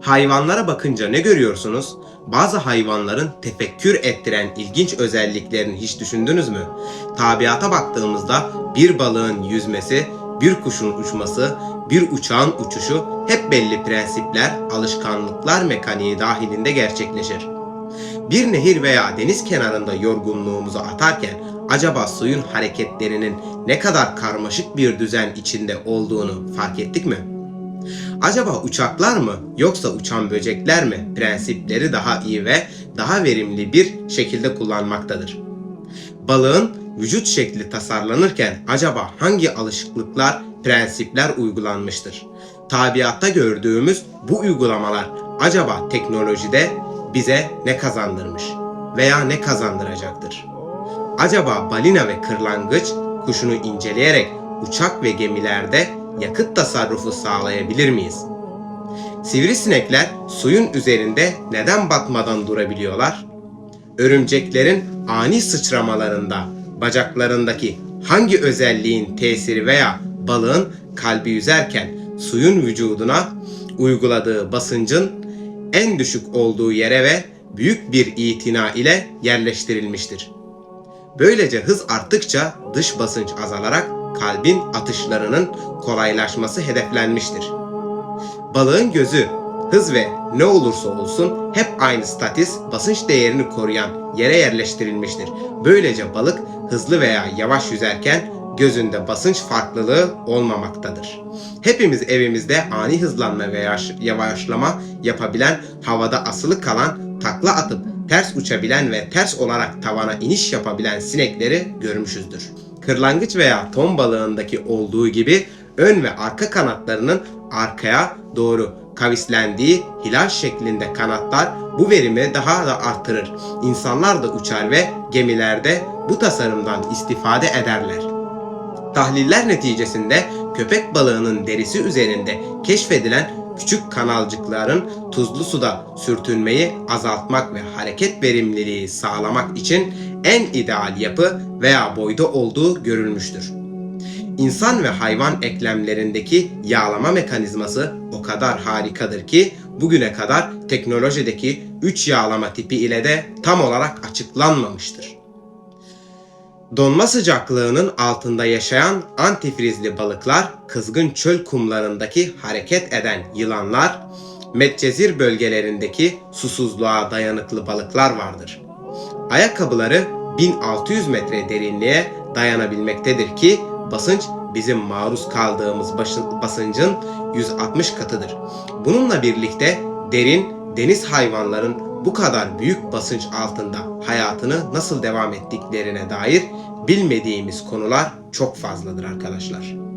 Hayvanlara bakınca ne görüyorsunuz? Bazı hayvanların tefekkür ettiren ilginç özelliklerini hiç düşündünüz mü? Tabiata baktığımızda bir balığın yüzmesi, bir kuşun uçması, bir uçağın uçuşu hep belli prensipler, alışkanlıklar mekaniği dahilinde gerçekleşir. Bir nehir veya deniz kenarında yorgunluğumuzu atarken acaba suyun hareketlerinin ne kadar karmaşık bir düzen içinde olduğunu fark ettik mi? Acaba uçaklar mı yoksa uçan böcekler mi prensipleri daha iyi ve daha verimli bir şekilde kullanmaktadır? Balığın vücut şekli tasarlanırken acaba hangi alışıklıklar, prensipler uygulanmıştır? Tabiatta gördüğümüz bu uygulamalar acaba teknolojide bize ne kazandırmış veya ne kazandıracaktır? Acaba balina ve kırlangıç kuşunu inceleyerek uçak ve gemilerde yakıt tasarrufu sağlayabilir miyiz? Sivrisinekler suyun üzerinde neden batmadan durabiliyorlar? Örümceklerin ani sıçramalarında bacaklarındaki hangi özelliğin tesiri veya balığın kalbi yüzerken suyun vücuduna uyguladığı basıncın en düşük olduğu yere ve büyük bir itina ile yerleştirilmiştir. Böylece hız arttıkça dış basınç azalarak kalbin atışlarının kolaylaşması hedeflenmiştir. Balığın gözü hız ve ne olursa olsun hep aynı statis basınç değerini koruyan yere yerleştirilmiştir. Böylece balık hızlı veya yavaş yüzerken gözünde basınç farklılığı olmamaktadır. Hepimiz evimizde ani hızlanma veya yavaşlama yapabilen, havada asılı kalan, takla atıp ters uçabilen ve ters olarak tavana iniş yapabilen sinekleri görmüşüzdür. Kırlangıç veya ton balığındaki olduğu gibi ön ve arka kanatlarının arkaya doğru kavislendiği hilal şeklinde kanatlar bu verimi daha da artırır. İnsanlar da uçar ve gemilerde bu tasarımdan istifade ederler. Tahliller neticesinde köpek balığının derisi üzerinde keşfedilen küçük kanalcıkların tuzlu suda sürtünmeyi azaltmak ve hareket verimliliği sağlamak için en ideal yapı veya boyda olduğu görülmüştür. İnsan ve hayvan eklemlerindeki yağlama mekanizması o kadar harikadır ki bugüne kadar teknolojideki 3 yağlama tipi ile de tam olarak açıklanmamıştır. Donma sıcaklığının altında yaşayan antifrizli balıklar, kızgın çöl kumlarındaki hareket eden yılanlar, Medcezir bölgelerindeki susuzluğa dayanıklı balıklar vardır. Ayakkabıları 1600 metre derinliğe dayanabilmektedir ki basınç bizim maruz kaldığımız basıncın 160 katıdır. Bununla birlikte derin deniz hayvanların bu kadar büyük basınç altında hayatını nasıl devam ettiklerine dair bilmediğimiz konular çok fazladır arkadaşlar.